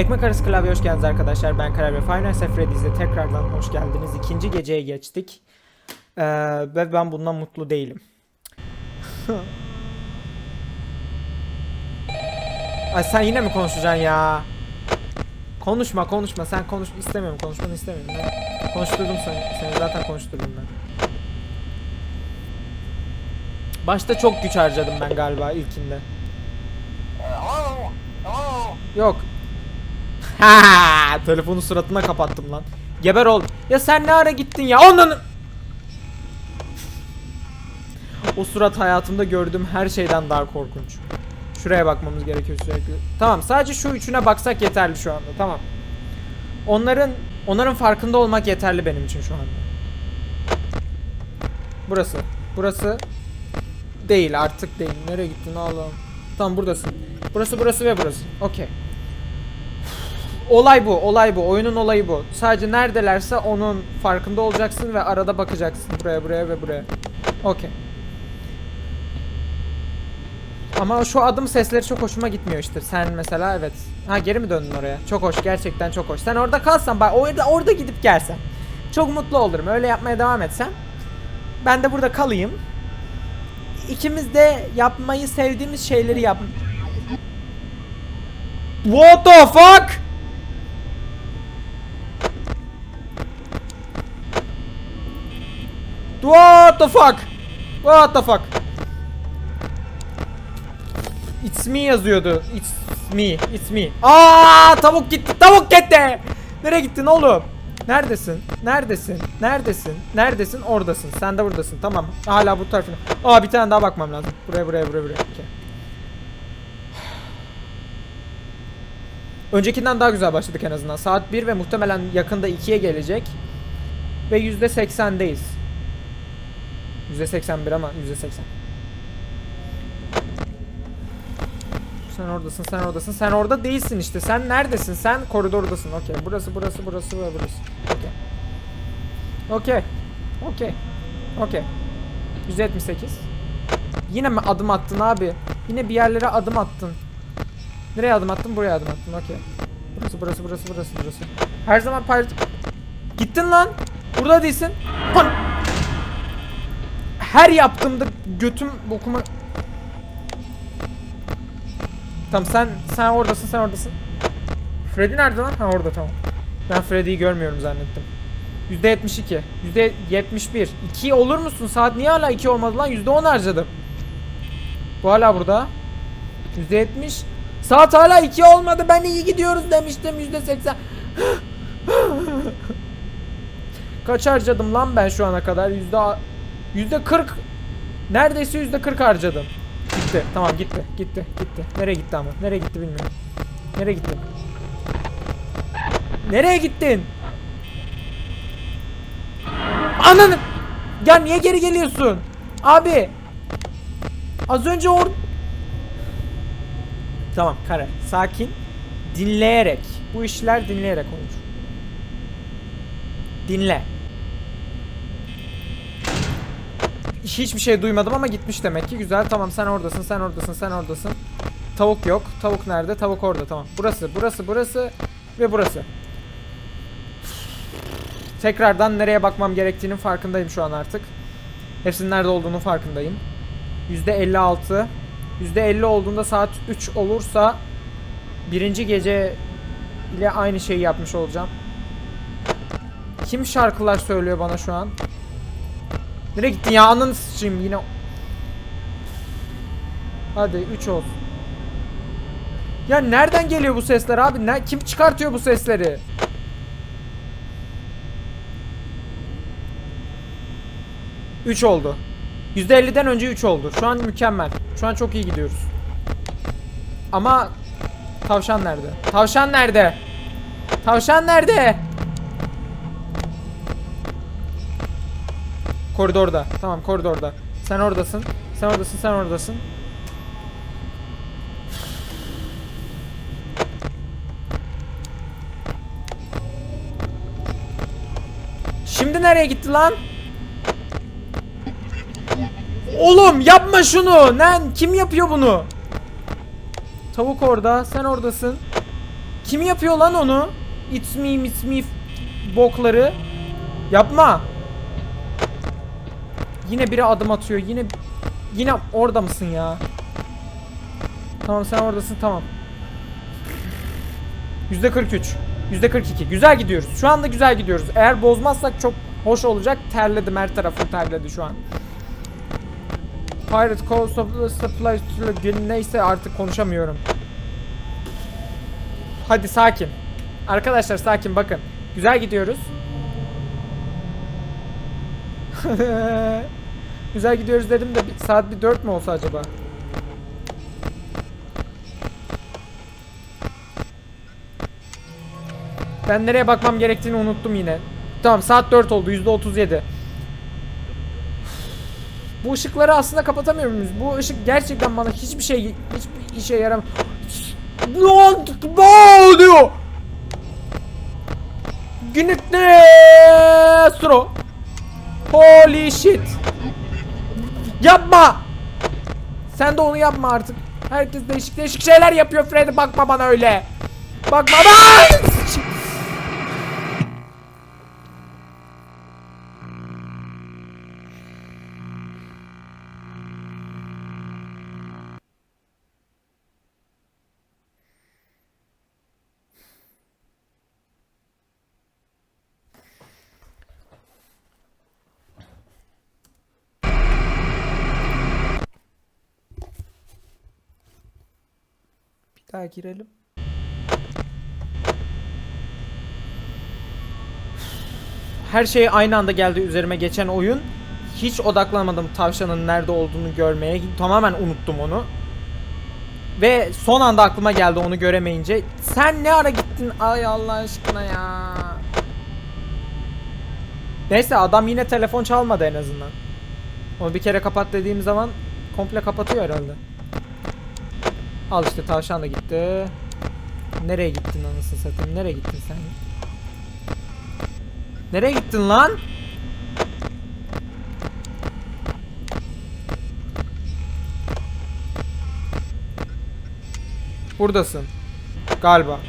Ekmek arası klavye hoş geldiniz arkadaşlar. Ben Karar ve at Freddy's'de tekrardan hoş geldiniz. İkinci geceye geçtik. Ee, ve ben bundan mutlu değilim. Ay sen yine mi konuşacaksın ya? Konuşma konuşma sen konuş istemiyorum konuşmanı istemiyorum ben. Konuşturdum seni. Seni zaten konuşturdum ben. Başta çok güç harcadım ben galiba ilkinde. Yok. Ha, telefonu suratına kapattım lan. Geber ol. Ya sen ne ara gittin ya? Onun. O surat hayatımda gördüğüm her şeyden daha korkunç. Şuraya bakmamız gerekiyor sürekli. Tamam, sadece şu üçüne baksak yeterli şu anda. Tamam. Onların onların farkında olmak yeterli benim için şu anda. Burası. Burası değil artık değil. Nereye gittin Allah'ım? Tamam buradasın. Burası burası ve burası. Okey. Olay bu, olay bu. Oyunun olayı bu. Sadece neredelerse onun farkında olacaksın ve arada bakacaksın buraya, buraya ve buraya. Okey. Ama şu adım sesleri çok hoşuma gitmiyor işte. Sen mesela evet. Ha geri mi döndün oraya? Çok hoş, gerçekten çok hoş. Sen orada kalsan bak orada orada gidip gelsen. Çok mutlu olurum. Öyle yapmaya devam etsen. Ben de burada kalayım. İkimiz de yapmayı sevdiğimiz şeyleri yap. What the fuck? What the fuck? What the fuck? It's me yazıyordu. It's me. It's me. Aa tavuk gitti. Tavuk gitti. Nereye gittin oğlum? Neredesin? Neredesin? Neredesin? Neredesin? Oradasın. Sen de buradasın. Tamam. Hala bu tarafına. Aa bir tane daha bakmam lazım. Buraya buraya buraya buraya. Okey. Öncekinden daha güzel başladık en azından. Saat 1 ve muhtemelen yakında 2'ye gelecek. Ve %80'deyiz. %81 ama %80. Sen oradasın, sen oradasın. Sen orada değilsin işte. Sen neredesin? Sen koridordasın. Okey. Burası, burası, burası ve burası. Okey. Okey. Okey. Okey. 178. Yine mi adım attın abi? Yine bir yerlere adım attın. Nereye adım attın? Buraya adım attın. Okey. Burası, burası, burası, burası, burası. Her zaman pirate... Gittin lan. Burada değilsin. Lan! Her yaptığımda götüm bokuma... Tamam sen sen oradasın sen oradasın. Freddy nerede lan? Ha orada tamam. Ben Freddy'yi görmüyorum zannettim. %72. %71. 2 olur musun? Saat niye hala 2 olmadı lan? %10 harcadım. Bu hala burada. %70. Saat hala 2 olmadı. Ben iyi gidiyoruz demiştim. %80. Kaç harcadım lan ben şu ana kadar? Yüzde yüzde 40 neredeyse yüzde 40 harcadım. Gitti. Tamam gitti. Gitti. Gitti. Nereye gitti ama? Nereye gitti bilmiyorum. Nereye gitti? Nereye gittin? Ananı! Ya niye geri geliyorsun? Abi! Az önce or... Tamam kare. Sakin. Dinleyerek. Bu işler dinleyerek olur. Dinle. Hiçbir şey duymadım ama gitmiş demek ki. Güzel tamam sen oradasın sen oradasın sen oradasın. Tavuk yok. Tavuk nerede? Tavuk orada tamam. Burası burası burası ve burası. Tekrardan nereye bakmam gerektiğinin farkındayım şu an artık. Hepsinin nerede olduğunun farkındayım. %56 %50 olduğunda saat 3 olursa birinci gece ile aynı şeyi yapmış olacağım. Kim şarkılar söylüyor bana şu an? Nereye gittin ya? Ananı sıçayım yine. Hadi 3 olsun. Ya nereden geliyor bu sesler abi? Ne, kim çıkartıyor bu sesleri? Üç oldu. %50'den önce 3 oldu. Şu an mükemmel. Şu an çok iyi gidiyoruz. Ama tavşan nerede? Tavşan nerede? Tavşan nerede? Koridorda. Tamam koridorda. Sen oradasın. Sen oradasın. Sen oradasın. Şimdi nereye gitti lan? Oğlum yapma şunu. Lan kim yapıyor bunu? Tavuk orada. Sen oradasın. Kim yapıyor lan onu? It's me, it's me bokları. Yapma. Yine biri adım atıyor. Yine yine orada mısın ya? Tamam sen oradasın tamam. Yüzde 43. Yüzde 42. Güzel gidiyoruz. Şu anda güzel gidiyoruz. Eğer bozmazsak çok hoş olacak. Terledim her tarafım terledi şu an. Pirate Coast of the Supply to- neyse artık konuşamıyorum. Hadi sakin. Arkadaşlar sakin bakın. Güzel gidiyoruz. Güzel gidiyoruz dedim de saat bir 4 mü olsa acaba? Ben nereye bakmam gerektiğini unuttum yine. Tamam saat 4 oldu %37. Bu ışıkları aslında kapatamıyor muyuz? Bu ışık gerçekten bana hiçbir şey hiçbir işe yaram. Ne oluyor? Gnitnestro. Holy shit. Yapma. Sen de onu yapma artık. Herkes değişik değişik şeyler yapıyor Freddy bakma bana öyle. Bakma bana. Bir daha girelim. Her şey aynı anda geldi üzerime geçen oyun. Hiç odaklanmadım tavşanın nerede olduğunu görmeye. Tamamen unuttum onu. Ve son anda aklıma geldi onu göremeyince. Sen ne ara gittin? Ay Allah aşkına ya. Neyse adam yine telefon çalmadı en azından. Onu bir kere kapat dediğim zaman komple kapatıyor herhalde. Al işte tavşan da gitti. Nereye gittin anasını satayım? Nereye gittin sen? Nereye gittin lan? Buradasın. Galiba.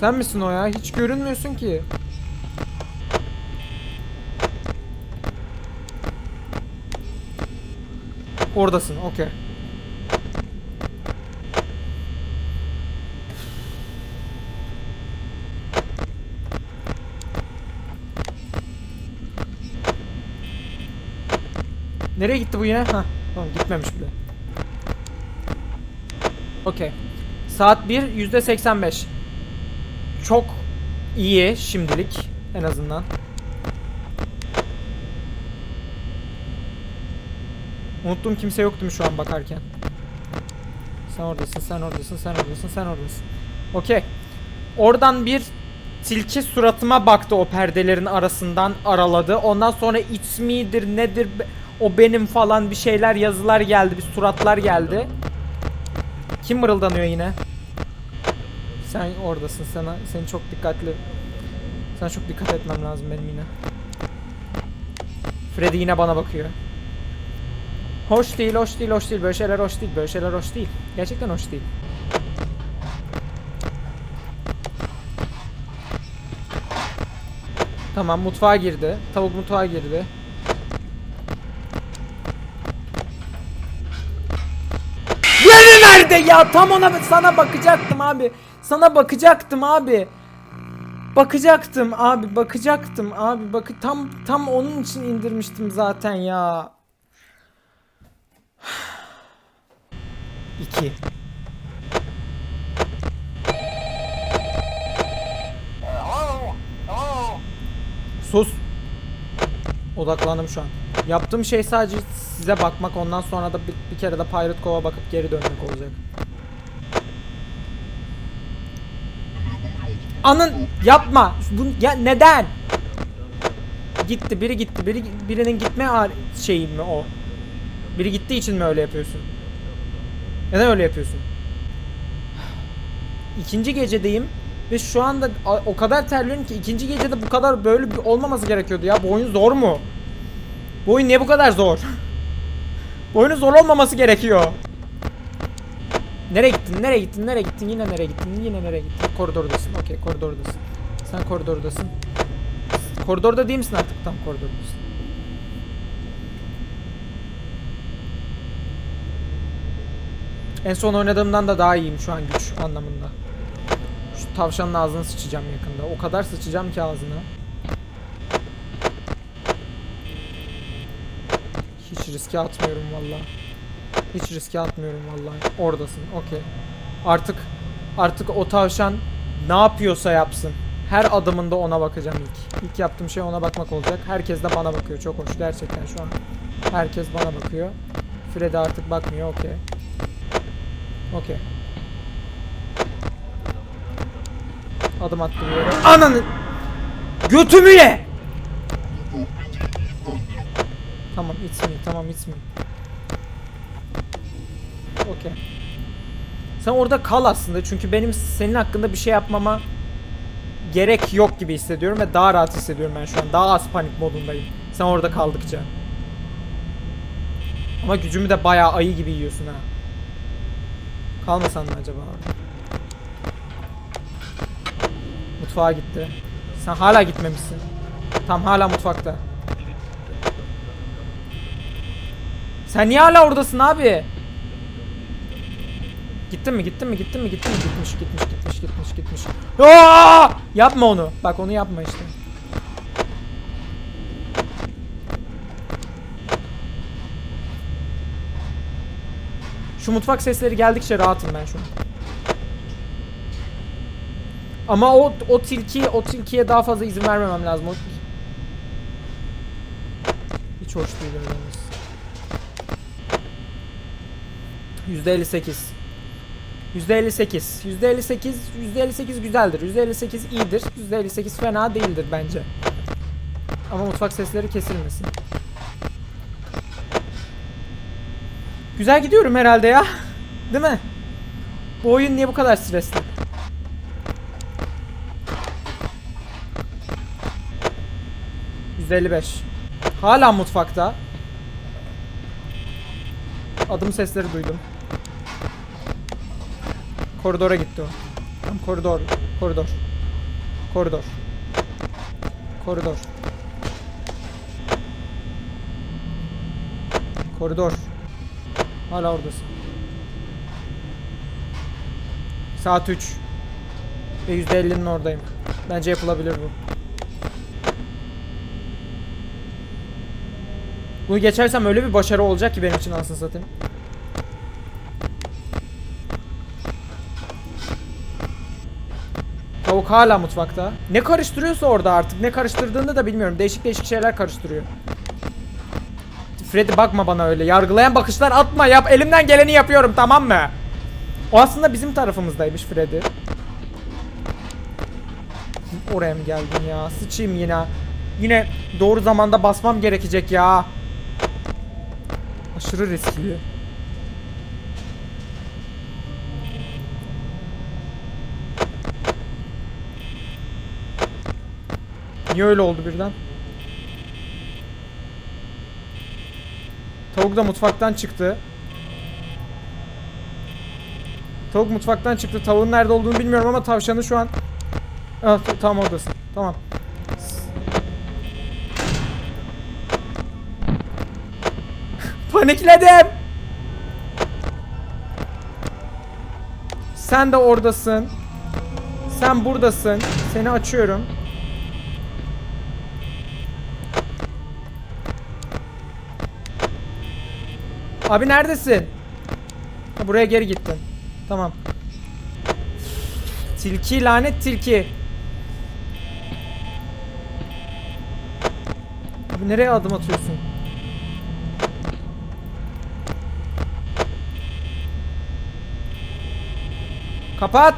Sen misin o ya? Hiç görünmüyorsun ki. Oradasın. Okey. Nereye gitti bu yine? Ha, tamam gitmemiş bile. Okey. Saat 1 yüzde 85. Çok iyi şimdilik en azından. Unuttuğum kimse yoktu mu şu an bakarken? Sen oradasın, sen oradasın, sen oradasın, sen oradasın. Okey. Oradan bir tilki suratıma baktı o perdelerin arasından araladı. Ondan sonra it's me'dir nedir o benim falan bir şeyler yazılar geldi, bir suratlar geldi. Kim mırıldanıyor yine? Sen oradasın sana seni çok dikkatli sana çok dikkat etmem lazım benim yine. Freddy yine bana bakıyor. Hoş değil, hoş değil, hoş değil. Böyle şeyler hoş değil, böyle şeyler hoş değil. Gerçekten hoş değil. Tamam, mutfağa girdi. Tavuk mutfağa girdi. Nerede ya? Tam ona sana bakacaktım abi. Sana bakacaktım abi. Bakacaktım abi, bakacaktım abi. Bak tam tam onun için indirmiştim zaten ya. 2 Sus. Odaklandım şu an. Yaptığım şey sadece size bakmak ondan sonra da bir, bir kere de Pirate Cove'a bakıp geri dönmek olacak. Anın yapma. Bu ya neden? Gitti biri gitti. Biri birinin gitme şeyin mi o? Biri gittiği için mi öyle yapıyorsun? Neden öyle yapıyorsun? İkinci gecedeyim ve şu anda o kadar terliyorum ki ikinci gecede bu kadar böyle olmaması gerekiyordu ya. Bu oyun zor mu? Bu oyun niye bu kadar zor? bu oyunun zor olmaması gerekiyor. Nereye gittin? Nereye gittin? Nereye gittin? Yine nereye gittin? Yine nereye gittin? Koridordasın. Okey, koridordasın. Sen koridordasın. Koridorda değil misin artık? Tam koridordasın. En son oynadığımdan da daha iyiyim şu an güç anlamında. Tavşanın ağzını sıçacağım yakında. O kadar sıçacağım ki ağzına. Hiç riske atmıyorum valla. Hiç riske atmıyorum vallahi. Oradasın. Okey. Artık artık o tavşan ne yapıyorsa yapsın. Her adımında ona bakacağım ilk. İlk yaptığım şey ona bakmak olacak. Herkes de bana bakıyor. Çok hoş gerçekten şu an. Herkes bana bakıyor. Freddy artık bakmıyor. Okey. Okey. Adım attım yere. Ananı! Götümü ye! Tamam it's me. Tamam it's me. Okey. Sen orada kal aslında çünkü benim senin hakkında bir şey yapmama gerek yok gibi hissediyorum ve daha rahat hissediyorum ben şu an. Daha az panik modundayım. Sen orada kaldıkça. Ama gücümü de bayağı ayı gibi yiyorsun ha. Kalmasan mı acaba orada? Mutfağa gitti. Sen hala gitmemişsin. Tam hala mutfakta. Sen niye hala oradasın abi? Gittin mi? Gittin mi? Gittin mi? Gittin mi? Gitmiş, gitmiş, gitmiş, gitmiş, gitmiş. Aa! Yapma onu. Bak onu yapma işte. Şu mutfak sesleri geldikçe rahatım ben şu an. Ama o o tilki o tilkiye daha fazla izin vermemem lazım. O... Hiç hoş değil yalnız. %58 %58 %58 %58 güzeldir %58 iyidir %58 fena değildir bence Ama mutfak sesleri kesilmesin Güzel gidiyorum herhalde ya Değil mi? Bu oyun niye bu kadar stresli? %55 Hala mutfakta Adım sesleri duydum. Koridora gitti o. Tam koridor, koridor. Koridor. Koridor. Koridor. Hala oradasın. Saat 3. Ve %50'nin oradayım. Bence yapılabilir bu. Bunu geçersem öyle bir başarı olacak ki benim için anasını satayım. Tavuk hala mutfakta. Ne karıştırıyorsa orada artık. Ne karıştırdığını da bilmiyorum. Değişik değişik şeyler karıştırıyor. Freddy bakma bana öyle. Yargılayan bakışlar atma. Yap. Elimden geleni yapıyorum tamam mı? O aslında bizim tarafımızdaymış Freddy. Oraya mı geldin ya? Sıçayım yine. Yine doğru zamanda basmam gerekecek ya. Aşırı riskli. Niye öyle oldu birden? Tavuk da mutfaktan çıktı. Tavuk mutfaktan çıktı. Tavuğun nerede olduğunu bilmiyorum ama tavşanı şu an... Ah, t- tamam oradasın. Tamam. Panikledim. Sen de oradasın. Sen buradasın. Seni açıyorum. Abi neredesin? Buraya geri gittin. Tamam. Tilki lanet tilki. Abi nereye adım atıyorsun? Kapat.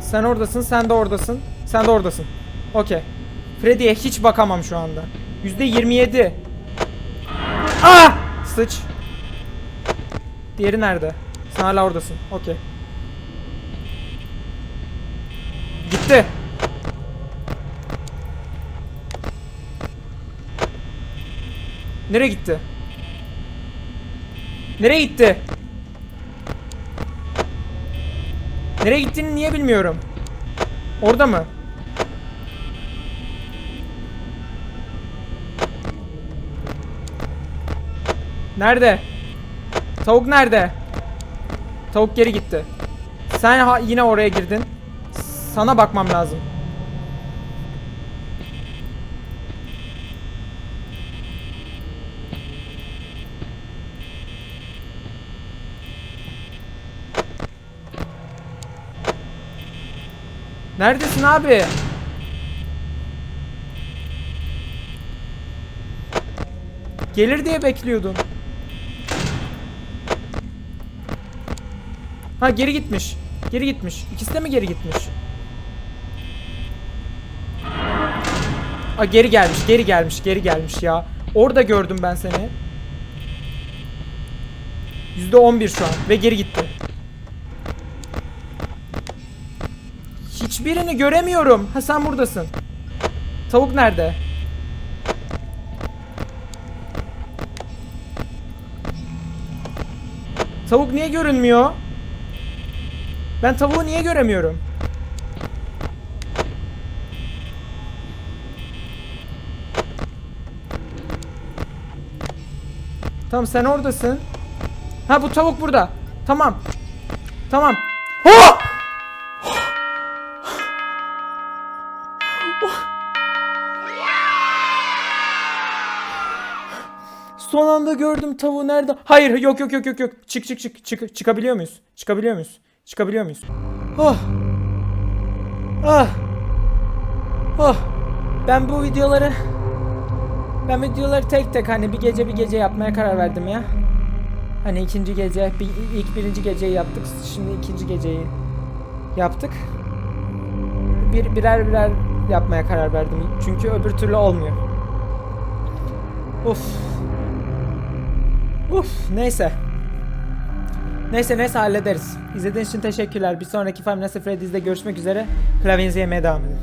Sen oradasın, sen de oradasın. Sen de oradasın. Okey. Freddy'ye hiç bakamam şu anda. Yüzde 27. Ah! Sıç. Diğeri nerede? Sen hala oradasın. Okey. Gitti. Nereye gitti? Nereye gitti? Nereye gittiğini niye bilmiyorum. Orada mı? Nerede? Tavuk nerede? Tavuk geri gitti. Sen yine oraya girdin. Sana bakmam lazım. Neredesin abi? Gelir diye bekliyordum. Ha geri gitmiş. Geri gitmiş. İkisi de mi geri gitmiş? Aa geri gelmiş, geri gelmiş, geri gelmiş ya. Orada gördüm ben seni. %11 şu an ve geri gitti. Hiçbirini göremiyorum. Ha sen buradasın. Tavuk nerede? Tavuk niye görünmüyor? Ben tavuğu niye göremiyorum? Tamam sen oradasın. Ha bu tavuk burada. Tamam. Tamam. Anda gördüm tavuğu nerede? Hayır yok yok yok yok yok. Çık çık çık çık çıkabiliyor muyuz? Çıkabiliyor muyuz? Çıkabiliyor muyuz? Oh. Ah. Oh. Ben bu videoları ben videoları tek tek hani bir gece bir gece yapmaya karar verdim ya. Hani ikinci gece, bir, ilk birinci geceyi yaptık, şimdi ikinci geceyi yaptık. Bir birer birer yapmaya karar verdim çünkü öbür türlü olmuyor. Uf. Uf neyse. Neyse neyse hallederiz. İzlediğiniz için teşekkürler. Bir sonraki Five Nights at Freddy's'de görüşmek üzere. Klavyenizi yemeye devam edin.